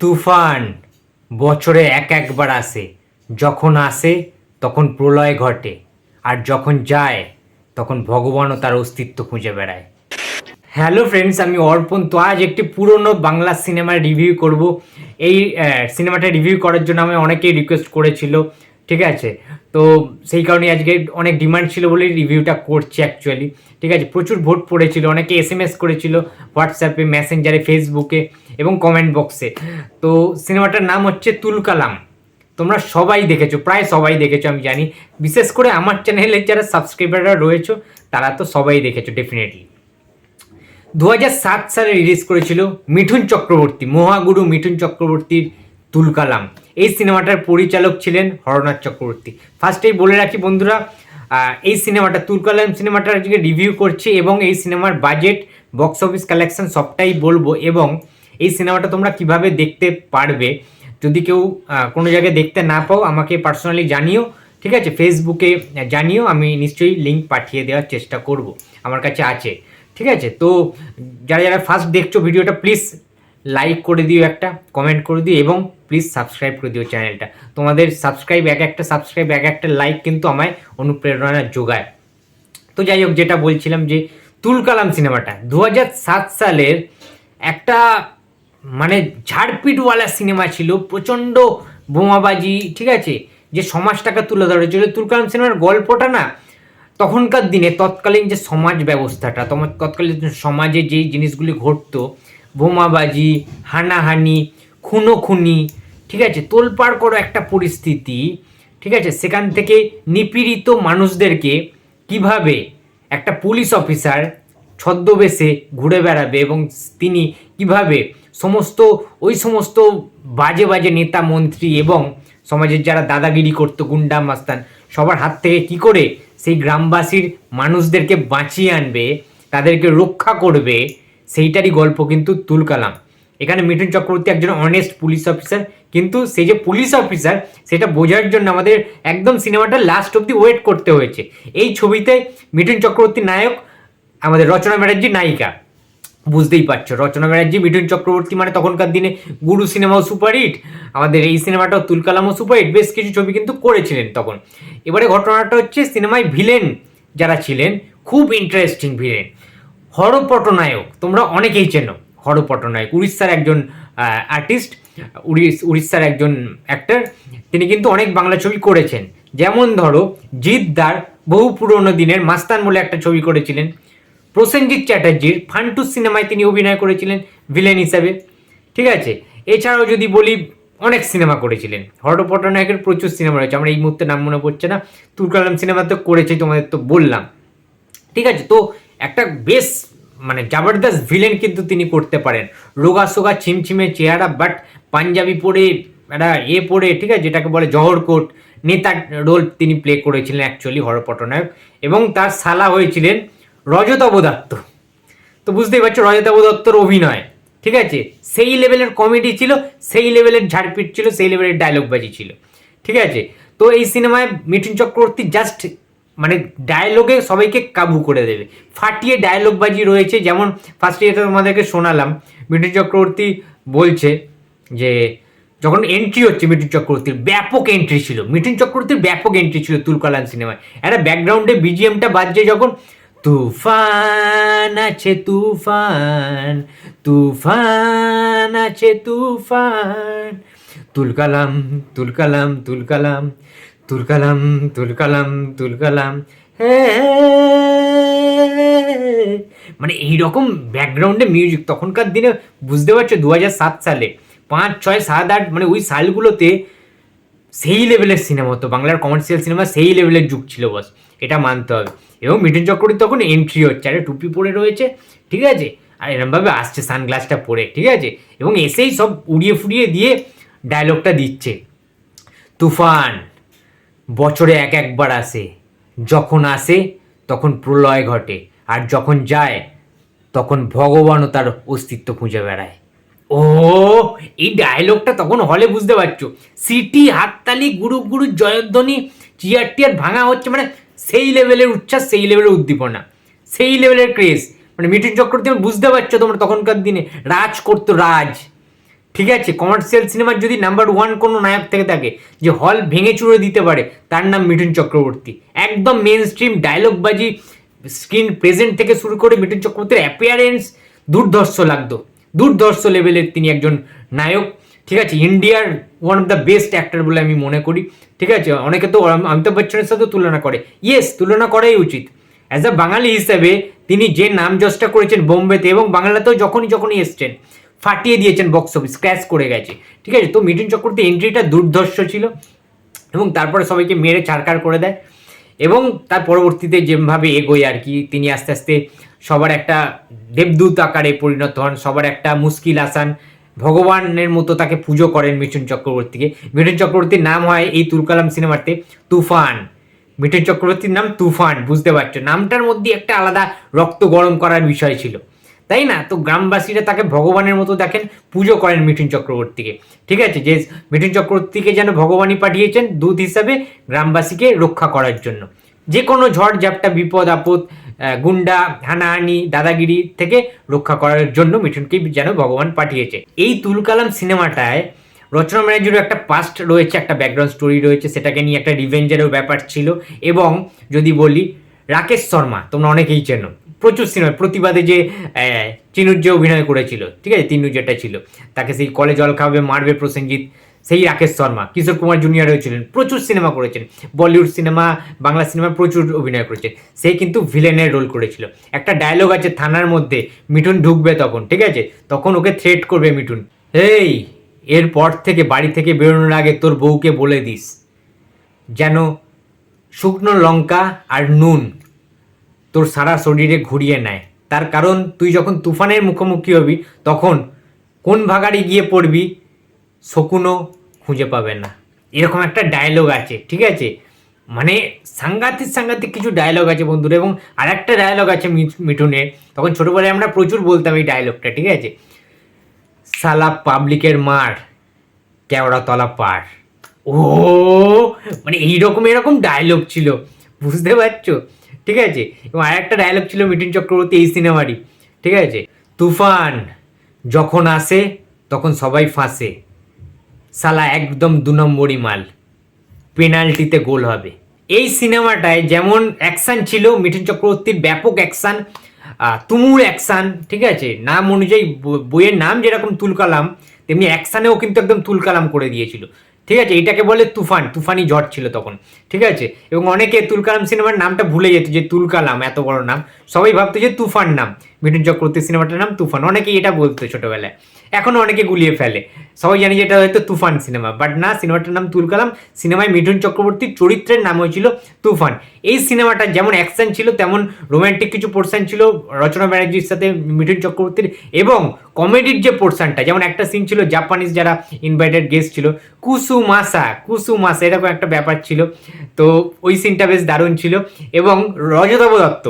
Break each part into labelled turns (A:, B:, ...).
A: তুফান বছরে এক একবার আসে। যখন আসে, তখন প্রলয় ঘটে। আর যখন যায়, তখন ভগবানও তার অস্তিত্ব খুঁজে বেড়ায়। হ্যালো ফ্রেন্ডস আমি অর্পণ। তো আজ একটি পুরনো বাংলা সিনেমার রিভিউ করব। এই সিনেমাটা রিভিউ করার জন্য আমি অনেকেই রিকোয়েস্ট করেছিল। ঠিক আছে? তো সেই কারণে আজকে অনেক ডিমান্ড ছিল বলেই রিভিউটা করছি অ্যাকচুয়ালি ঠিক আছে, প্রচুর ভোট পড়েছিল, অনেকে এস এম এস করেছিল হোয়াটসঅ্যাপে মেসেঞ্জারে ফেসবুকে এবং কমেন্ট বক্সে তো সিনেমাটার নাম হচ্ছে তুলকালাম তোমরা সবাই দেখেছ, প্রায় সবাই দেখেছ আমি জানি। বিশেষ করে আমার চ্যানেলের যারা সাবস্ক্রাইবাররা রয়েছে, তারা তো সবাই দেখেছ ডেফিনেটলি দু সালে রিলিজ করেছিল মিঠুন চক্রবর্তী, মহাগুরু মিঠুন চক্রবর্তীর তুলকালাম। এই সিনেমাটার পরিচালক ছিলেন হরনাথ চক্রবর্তী। ফার্স্টেই বলে রাখি বন্ধুরা এই সিনেমাটা, তুলকালাম সিনেমাটার আজকে রিভিউ করছি এবং এই সিনেমার বাজেট বক্স অফিস কালেকশন সবটাই বলব এবং এই সিনেমাটা তোমরা কীভাবে দেখতে পারবে। যদি কেউ কোনো জায়গায় দেখতে না পাও, আমাকে পার্সোনালি জানিও, ঠিক আছে? ফেসবুকে জানিও, আমি নিশ্চয়ই লিঙ্ক পাঠিয়ে দেওয়ার চেষ্টা করব। আমার কাছে আছে, ঠিক আছে? তো যারা যারা ফার্স্ট দেখছ ভিডিওটা প্লিজ লাইক করে দিও একটা কমেন্ট করে দিও এবং প্লিজ সাবস্ক্রাইব করে দিও চ্যানেলটা তোমাদের সাবস্ক্রাইব এক একটা সাবস্ক্রাইব এক একটা লাইক কিন্তু আমায় অনুপ্রেরণা যোগায়। তো যাই হোক, যেটা বলছিলাম যে তুলকালাম সিনেমাটা দু সালের একটা মানে ঝাড়পিটওয়ালা সিনেমা ছিল, প্রচণ্ড বোমাবাজি, ঠিক আছে? যে সমাজটাকে তুলে ধরেছিল তুলকালাম সিনেমার গল্পটা না, তখনকার দিনে তৎকালীন যে সমাজ ব্যবস্থাটা তৎকালীন সমাজে যেই জিনিসগুলি ঘটতো, বোমাবাজি, হানাহানি খুনোখুনি, ঠিক আছে? তোলপাড় করো একটা পরিস্থিতি, ঠিক আছে? সেখান থেকে নিপীড়িত মানুষদেরকে কীভাবে একটা পুলিশ অফিসার ছদ্মবেশে ঘুরে বেড়াবে এবং তিনি কীভাবে সমস্ত, ওই সমস্ত বাজে বাজে নেতা মন্ত্রী এবং সমাজের যারা দাদাগিরি করতো, গুন্ডা মাস্তান, সবার হাত থেকে কি করে সেই গ্রামবাসীর মানুষদেরকে বাঁচিয়ে আনবে, তাদেরকে রক্ষা করবে, সেইটারই গল্প কিন্তু তুলকালাম। এখানে মিঠুন চক্রবর্তী একজন অনেস্ট পুলিশ অফিসার কিন্তু সেই যে পুলিশ অফিসার সেটা বোঝার জন্য আমাদের একদম সিনেমাটা লাস্ট অব্দি ওয়েট করতে হয়েছে। এই ছবিতে মিঠুন চক্রবর্তী নায়ক, আমাদের রচনা ব্যানার্জি নায়িকা। বুঝতেই পারছ, রচনা ব্যানার্জি মিঠুন চক্রবর্তী মানে তখনকার দিনে গুরু সিনেমাও সুপারহিট আমাদের এই সিনেমাটাও তুলকালামও সুপারহিট বেশ কিছু ছবি কিন্তু করেছিলেন তখন। এবারে ঘটনাটা হচ্ছে সিনেমায় ভিলেন যারা ছিলেন, খুব ইন্টারেস্টিং ভিলেন হরপটনায়ক তোমরা অনেকেই চেনো। হরপটনায়ক উড়িষ্যার একজন আর্টিস্ট উড়িষ্যার একজন অ্যাক্টার তিনি কিন্তু অনেক বাংলা ছবি করেছেন। যেমন ধরো জিদ্দার বহু পুরনো দিনের মাস্তান বলে একটা ছবি করেছিলেন। প্রসেনজিৎ চ্যাটার্জির ফান্টু সিনেমায় তিনি অভিনয় করেছিলেন ভিলেন হিসাবে। ঠিক আছে? এছাড়াও যদি বলি, অনেক সিনেমা করেছিলেন। হরপটনায়কের প্রচুর সিনেমা রয়েছে। আমরা এই মুহূর্তে নাম মনে পড়ছে না। তুলকালাম সিনেমা তো করেছি, তোমাদের তো বললাম। ঠিক আছে? তো একটা বেশ মানে জবরদস্ত ভিলেন কিন্তু তিনি করতে পারেন। রোগা সোগা, ছিমছিমে চেহারা বাট পাঞ্জাবি পরে, একটা এ পরে, ঠিক আছে, যেটাকে বলে জহর কোট নেতার রোল তিনি প্লে করেছিলেন অ্যাকচুয়ালি হরপটনায়ক এবং তার সালা হয়েছিলেন রজতাভ দত্ত। তো বুঝতেই পারছ রজতাভ দত্তর অভিনয়, ঠিক আছে? সেই লেভেলের কমেডি ছিল, সেই লেভেলের ঝাড়পিট ছিল, সেই লেভেলের ডায়লগবাজি ছিল, ঠিক আছে? তো এই সিনেমায় মিঠুন চক্রবর্তী জাস্ট মানে ডায়লগে সবাইকে কাবু করে দেবে। ফাটিয়ে ডায়লগবাজি রয়েছে, যেমন ফার্স্টে এটা তোমাদেরকে শোনালাম, মিঠুন চক্রবর্তী বলছে যে, যখন এন্ট্রি হচ্ছে মিঠুন চক্রবর্তীর, ব্যাপক এন্ট্রি ছিল। মিঠুন চক্রবর্তীর ব্যাপক এন্ট্রি ছিল তুলকালান সিনেমায়। একটা ব্যাকগ্রাউন্ডে বিজিএমটা বাজছে যখন, তুফান আছে, তুফান তুফান আছে, তুফান, তুলকালাম তুলকালাম তুলকালাম তুলকালাম তুলকালাম তুলকালাম। মানে এইরকম ব্যাকগ্রাউন্ডে মিউজিক তখনকার দিনে বুঝতে পারছ দু সাত সালে। পাঁচ, ছয়, সাত, আট মানে ওই সালগুলোতে সেই লেভেলের সিনেমা হতো। বাংলার কমার্শিয়াল সিনেমা সেই লেভেলের যুগ ছিল বস। এটা মানতে হবে। এবং মিঠুন চক্রবর্তী তখন এন্ট্রি হচ্ছে। আরে টুপি পরে রয়েছে, ঠিক আছে? আর এরমভাবে আসছে সানগ্লাসটা পরে, ঠিক আছে? এবং এসেই সব উড়িয়ে ফুড়িয়ে দিয়ে ডায়লগটা দিচ্ছে। তুফান বছরে এক একবার আসে। যখন আসে, তখন প্রলয় ঘটে। আর যখন যায়, তখন ভগবানও তার অস্তিত্ব খুঁজে বেড়ায়। ও, এই ডায়লগটা তখন হলে বুঝতে পারছ। সিটি হাততালি, গুরু গুরু, জয়ধ্বনি চেয়ার টিয়ার ভাঙা হচ্ছে মানে সেই লেভেলের উচ্ছ্বাস, সেই লেভেলের উদ্দীপনা, সেই লেভেলের ক্রেজ মানে মিঠুন চক্রবর্তী বুঝতে পারছ তোমরা তখনকার দিনে। রাজ করতো রাজ। ঠিক আছে? কমার্শিয়াল সিনেমার যদি নাম্বার ওয়ান কোনো নায়ক থেকে থাকে, যে হল ভেঙে চুড়ে দিতে পারে, তার নাম মিঠুন চক্রবর্তী। একদম মেন স্ট্রিম ডায়লগবাজি স্ক্রিন প্রেজেন্ট থেকে শুরু করে মিঠুন চক্রবর্তীর অ্যাপিয়ারেন্স দুর্ধর্ষ লাগতো। দুর্ধর্ষ লেভেলের তিনি একজন নায়ক। ঠিক আছে? ইন্ডিয়ার one of the best actor বলে আমি মনে করি। ঠিক আছে? অনেকে তো অমিতাভ বচ্চনের সাথে তুলনা করে। ইয়েস তুলনা করাই উচিত। অ্যাজ আ বাঙালি হিসেবে তিনি যে নাম যশটা করেছেন বোম্বেতে এবং বাংলাতেও যখনই যখনই এসছেন ফাটিয়ে দিয়েছেন বক্স অফিস স্ক্র্যাচ করে গেছে। ঠিক আছে? তো মিঠুন চক্রবর্তী এন্ট্রিটা দুর্ধর্ষ ছিল এবং তারপরে সবাইকে মেরে ছাড়কার করে দেয় এবং তার পরবর্তীতে যেভাবে এগোয় আর কি, তিনি আস্তে আস্তে সবার একটা দেবদূত আকারে পরিণত হন, সবার একটা মুশকিল আসান। ভগবানের মতো তাকে পুজো করেন মিঠুন চক্রবর্তীকে। মিঠুন চক্রবর্তীর নাম হয় এই তুলকালাম সিনেমাতে তুফান। মিঠুন চক্রবর্তীর নাম তুফান, বুঝতে পারছ? নামটার মধ্যে একটা আলাদা রক্ত গরম করার বিষয় ছিল। তাই না? তো গ্রামবাসীরা তাকে ভগবানের মতো দেখেন, পুজো করেন মিঠুন চক্রবর্তীকে। ঠিক আছে? যে মিঠুন চক্রবর্তীকে যেন ভগবানই পাঠিয়েছেন দূত হিসাবে গ্রামবাসীকে রক্ষা করার জন্য। যে কোনো ঝড়, ঝাপটা, বিপদ, আপদ গুন্ডা, হানাহানি, দাদাগিরি থেকে রক্ষা করার জন্য মিঠুনকে যেন ভগবান পাঠিয়েছে। এই তুলকালাম সিনেমাটায় রচনা ব্যানার্জিরও একটা পাস্ট রয়েছে, একটা ব্যাকগ্রাউন্ড স্টোরি রয়েছে, সেটাকে নিয়ে একটা রিভেঞ্জেরও ব্যাপার ছিল। এবং যদি বলি, রাকেশ শর্মা, তোমরা অনেকেই চেনো। প্রচুর সিনেমা প্রতিবাদে যে চিনুর যে অভিনয় করেছিল, ঠিক আছে তিন্নু যেটা ছিল, তাকে সেই কলে জল খাবে মারবে প্রসেনজিৎ, সেই রাকেশ শর্মা, কিশোর কুমার জুনিয়র হয়েছিলেন প্রচুর সিনেমা করেছেন বলিউড সিনেমা বাংলা সিনেমা প্রচুর অভিনয় করেছে সে কিন্তু ভিলেনের রোল করেছিল। একটা ডায়লগ আছে থানার মধ্যে, মিঠুন ঢুকবে তখন, ঠিক আছে, তখন ওকে থ্রেট করবে মিঠুন এই এরপর থেকে বাড়ি থেকে বেরোনোর আগে তোর বউকে বলে দিস, যেন শুকনো লঙ্কা আর নুন তোর সারা শরীরে ঘুরিয়ে নেয়। তার কারণ তুই যখন তুফানের মুখোমুখি হবি, তখন কোন ভাগাড়ি গিয়ে পড়বি, শকুনও খুঁজে পাবে না। এরকম একটা ডায়লগ আছে, ঠিক আছে? মানে সাংঘাতিক সাংঘাতিক কিছু ডায়লগ আছে বন্ধুরা, এবং আর একটা ডায়লগ আছে মিঠুনের। তখন ছোটোবেলায় আমরা প্রচুর বলতাম এই ডায়লগটা ঠিক আছে? সালা পাবলিকের মার, কেওড়া তলা পার। ও মানে এইরকম এরকম ডায়লগ ছিল, বুঝতে পারছ? ঠিক আছে? এবং আর একটা ডায়লগ ছিল মিঠুন চক্রবর্তী এই সিনেমারই ঠিক আছে? তুফান যখন আসে, তখন সবাই ফাঁসে। সালা একদম দু নম্বরই মাল। পেনাল্টিতে গোল হবে। এই সিনেমাটায় যেমন অ্যাকশান ছিল, মিঠুন চক্রবর্তীর ব্যাপক অ্যাকশান তুমুর অ্যাকশান ঠিক আছে? নাম অনুযায়ী বইয়ের নাম যেরকম তুলকালাম, তেমনি অ্যাকশানেও কিন্তু একদম তুলকালাম করে দিয়েছিল। ঠিক আছে? এটাকে বলে তুফান। তুফানি ঝড় ছিল তখন। ঠিক আছে? এবং অনেকে তুলকালাম সিনেমার নামটা ভুলে যেত যে তুলকালাম, এত বড় নাম। সবাই ভাবতো যে তুফান নাম। মিঠুন চক্রবর্তী সিনেমাটার নাম তুফান। অনেকেই এটা বলতো ছোটোবেলায়। এখনও অনেকে গুলিয়ে ফেলে। সবাই জানে যে এটা হয়তো তুফান সিনেমা বাট না, সিনেমাটার নাম তুলকালাম সিনেমায় মিঠুন চক্রবর্তীর চরিত্রের নাম হয়েছিল তুফান। এই সিনেমাটা যেমন অ্যাকশন ছিল, তেমন রোমান্টিক কিছু পোর্শন ছিল রচনা ব্যানার্জির সাথে মিঠুন চক্রবর্তীর। এবং কমেডির যে পোর্শনটা যেমন একটা সিন ছিল জাপানিজ যারা ইনভাইটেড গেস্ট ছিল কুসুমাসা কুসুমাসা এরকম একটা ব্যাপার ছিল। তো ওই সিনটা বেশ দারুণ ছিল। এবং রজতাভ দত্ত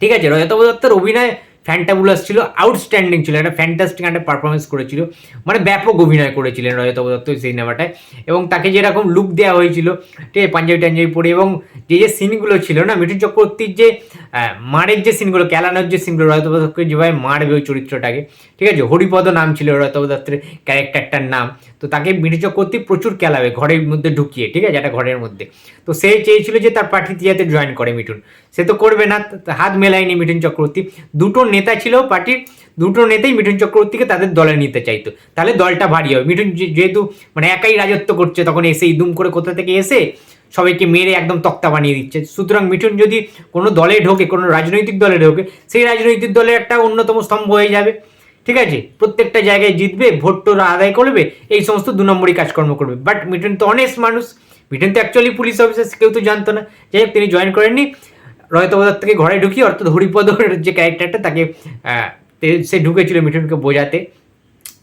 A: ঠিক আছে রজতাভ দত্তের অভিনয় ফ্যান্টাবুলাস ছিল আউটস্ট্যান্ডিং ছিল, একটা ফ্যান্টাস্টিক একটা পারফরমেন্স করেছিল মানে ব্যাপক অভিনয় করেছিলেন রজতাভ দত্ত ওই সিনেমাটায়। এবং তাকে যেরকম লুক দেওয়া হয়েছিল, ঠিক আছে পাঞ্জাবি টাঞ্জাবি পরে, এবং যে যে সিনগুলো ছিল না, মিঠুন চক্রবর্তীর যে মারের যে সিনগুলো ক্যালানোর যে সিনগুলো রজতাভ দত্তকে যেভাবে মারবে ওই চরিত্রটাকে, ঠিক আছে? হরিপদ নাম ছিল রজতাভ দত্তের ক্যারেক্টারটার নাম, তো তাকে মিঠুন চক্রবর্তী প্রচুর খেলাবে ঘরের মধ্যে ঢুকিয়ে, ঠিক আছে? একটা ঘরের মধ্যে। তো সে চেয়েছিল যে তার পার্টিতে যাতে জয়েন করে মিঠুন। সে তো করবে না হাত মেলায়নি মিঠুন চক্রবর্তী। দুটো নেতা ছিল পার্টির দুটো নেতাই মিঠুন চক্রবর্তীকে তাদের দলে নিতে চাইতো। তাহলে দলটা ভারী হবে। মিঠুন যেহেতু মানে একাই রাজত্ব করছে, তখন এসেই ইদুম করে কোথা থেকে এসে সবাইকে মেরে একদম তক্তা বানিয়ে দিচ্ছে। সুতরাং মিঠুন যদি কোনো দলে ঢোকে, কোনো রাজনৈতিক দলে ঢোকে, সেই রাজনৈতিক দলের একটা অন্যতম স্তম্ভ হয়ে যাবে। ঠিক আছে? প্রত্যেকটা জায়গায় জিতবে, ভোট টোরা আদায় করবে, এই সমস্ত দু নম্বরই কাজকর্ম করবে। বাট মিঠুন তো অনেস্ট মানুষ। মিঠুন তো অ্যাকচুয়ালি পুলিশ অফিসার কেউ তো জানতো না। যাই হোক, তিনি জয়েন করেননি। রয়তবাজার থেকে ঘরে ঢুকিয়ে, অর্থাৎ হরিপদর যে ক্যারেক্টারটা তাকে সে ঢুকেছিল মিঠুনকে বোঝাতে।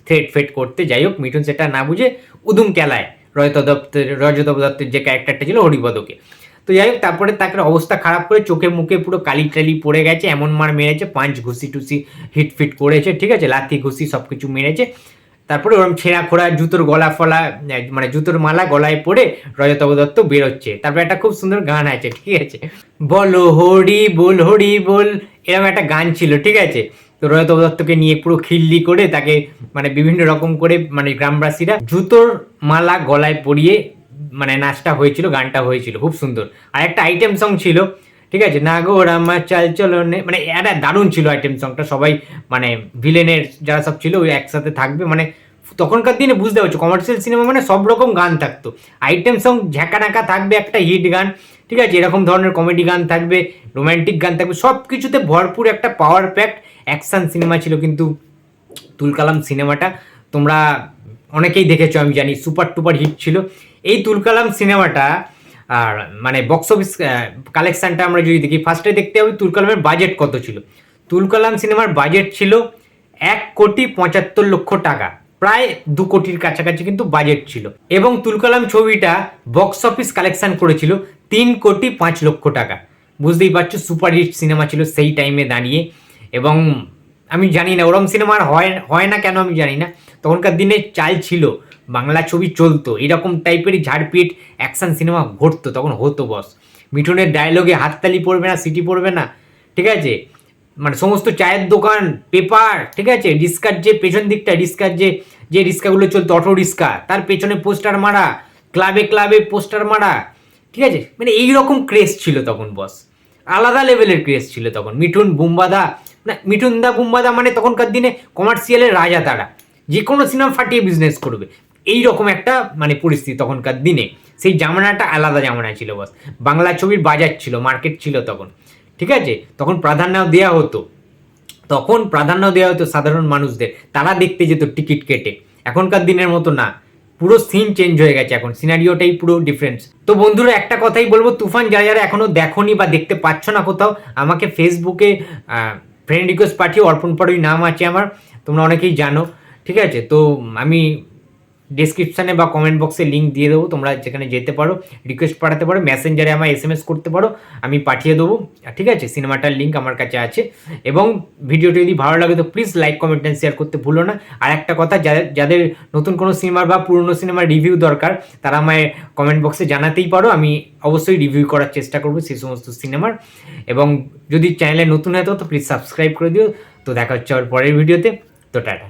A: থ্রেট ফেট করতে। যাই হোক, মিঠুন সেটা না বুঝে উদুম কেলায় রয়ত দত্তের রজত দত্তের যে ক্যারেক্টারটা ছিল হরিপদকে তো যাই হোক তারপরে তাকে অবস্থা খারাপ করে চোখে মুখে পুরো কালি টালি পড়ে গেছে, এমন মার মেরেছে পাঁচ ঘুষি টুসি হিট ফিট করেছে, ঠিক আছে? লাথি ঘুষি সব কিছু মেরেছে। তারপরে ওরকম ছেঁড়া খোড়া, জুতোর গলা ফলা মানে জুতোর মালা গলায় পড়ে রজতব দত্ত বেরোচ্ছে। তারপরে একটা খুব সুন্দর গান আছে, ঠিক আছে? বলো হরি বল হরি বল এরকম একটা গান ছিল, ঠিক আছে? তো রয়তব দত্তকে নিয়ে পুরো খিল্লি করে তাকে মানে বিভিন্ন রকম করে মানে গ্রামবাসীরা জুতোর মালা গলায় পরিয়ে মানে নাচটা হয়েছিল, গানটা হয়েছিল। খুব সুন্দর। আর একটা আইটেম সং ছিল, ঠিক আছে? না গো আমার চাল চলনে মানে একটা দারুণ ছিল আইটেম সংটা সবাই মানে ভিলেনের যারা সব ছিল, ওই একসাথে থাকবে। মানে তখনকার দিনে বুঝতে পারছ কমার্শিয়াল সিনেমা মানে সব রকম গান থাকতো। আইটেম সং ঝ্যাঁকা থাকবে একটা হিট গান, ঠিক আছে? এরকম ধরনের কমেডি গান থাকবে রোমান্টিক গান থাকবে সব কিছুতে ভরপুর একটা পাওয়ার প্যাক্ট অ্যাকশন সিনেমা ছিল কিন্তু তুলকালাম সিনেমাটা তোমরা অনেকেই দেখেছ, আমি জানি, সুপার টুপার হিট ছিল। এই তুলকালাম সিনেমাটা, আর মানে বক্স অফিস কালেকশানটা আমরা যদি দেখি ফার্স্টে দেখতে হবে তুলকালামের বাজেট কত ছিল। তুলকালাম সিনেমার বাজেট ছিল এক কোটি পঁচাত্তর লক্ষ টাকা, প্রায় দু কোটির কাছাকাছি কিন্তু বাজেট ছিল। এবং তুলকালাম ছবিটা বক্স অফিস কালেকশন করেছিল তিন কোটি পাঁচ লক্ষ টাকা। বুঝতেই পারছ সুপার হিট সিনেমা ছিল সেই টাইমে দাঁড়িয়ে। এবং আমি জানি না, ওরম সিনেমা আর হয় হয় না কেন আমি জানি না। তখনকার দিনে চাল ছিল, বাংলা ছবি চলতো, এরকম টাইপেরই ঝাড়পিট অ্যাকশন সিনেমা ঘটতো, তখন হতো বস মিঠুনের ডায়লগে হাততালি পড়বে না, সিটি পড়বে না, ঠিক আছে? মানে সমস্ত চায়ের দোকান পেপার ঠিক আছে? রিস্কার যে পেছন দিকটা, রিস্কার যে যে রিস্কাগুলো চলতো অটো রিস্কা, তার পেছনে পোস্টার মারা ক্লাবে ক্লাবে পোস্টার মারা, ঠিক আছে? মানে এই রকম ক্রেজ ছিল তখন বস আলাদা লেভেলের ক্রেজ ছিল তখন। মিঠুন, বুম্বাদা না মিঠুন দা বুম্বাদা মানে তখনকার দিনে কমার্শিয়ালের রাজা তারা। যে কোনো সিনেমা ফাটিয়ে বিজনেস করবে। এই রকম একটা মানে পরিস্থিতি তখনকার দিনে। সেই জামানাটা আলাদা জামানা ছিল বস। বাংলা ছবির বাজার ছিল মার্কেট ছিল তখন। ঠিক আছে? তখন প্রাধান্য দেওয়া হতো। তখন প্রাধান্য দেওয়া হতো সাধারণ মানুষদের। তারা দেখতে যেত টিকিট কেটে। এখনকার দিনের মতো না। পুরো সিন চেঞ্জ হয়ে গেছে এখন। সিনারিওটাই পুরো ডিফারেন্স তো বন্ধুরা, একটা কথাই বলব, তুফান যারা যারা এখনও দেখোনি বা দেখতে পাচ্ছ না কোথাও, আমাকে ফেসবুকে ফ্রেন্ড রিকোয়েস্ট পাঠিয়ে অর্পণ পাড়ুই নাম আছে আমার, তোমরা অনেকেই জানো, ঠিক আছে? তো আমি ডিসক্রিপশানে বা কমেন্ট বক্সে লিঙ্ক দিয়ে দেবো, তোমরা যেখানে যেতে পারো রিকোয়েস্ট পাঠাতে পারো মেসেঞ্জারে আমার এস এম এস করতে পারো, আমি পাঠিয়ে দেবো, ঠিক আছে? সিনেমাটার লিঙ্ক আমার কাছে আছে। এবং ভিডিওটি যদি ভালো লাগে তো please like comment and share করতে ভুলো না। আর একটা কথা, যাদের যাদের নতুন কোনো সিনেমার বা পুরনো সিনেমার রিভিউ দরকার, তারা আমায় কমেন্ট বক্সে জানাতেই পারো, আমি অবশ্যই রিভিউ করার চেষ্টা করব সেই সমস্ত সিনেমার এবং যদি চ্যানেলে নতুন হয় তো প্লিজ সাবস্ক্রাইব করে দিও। তো দেখা হচ্ছে আবার পরের ভিডিওতে তো টাটা।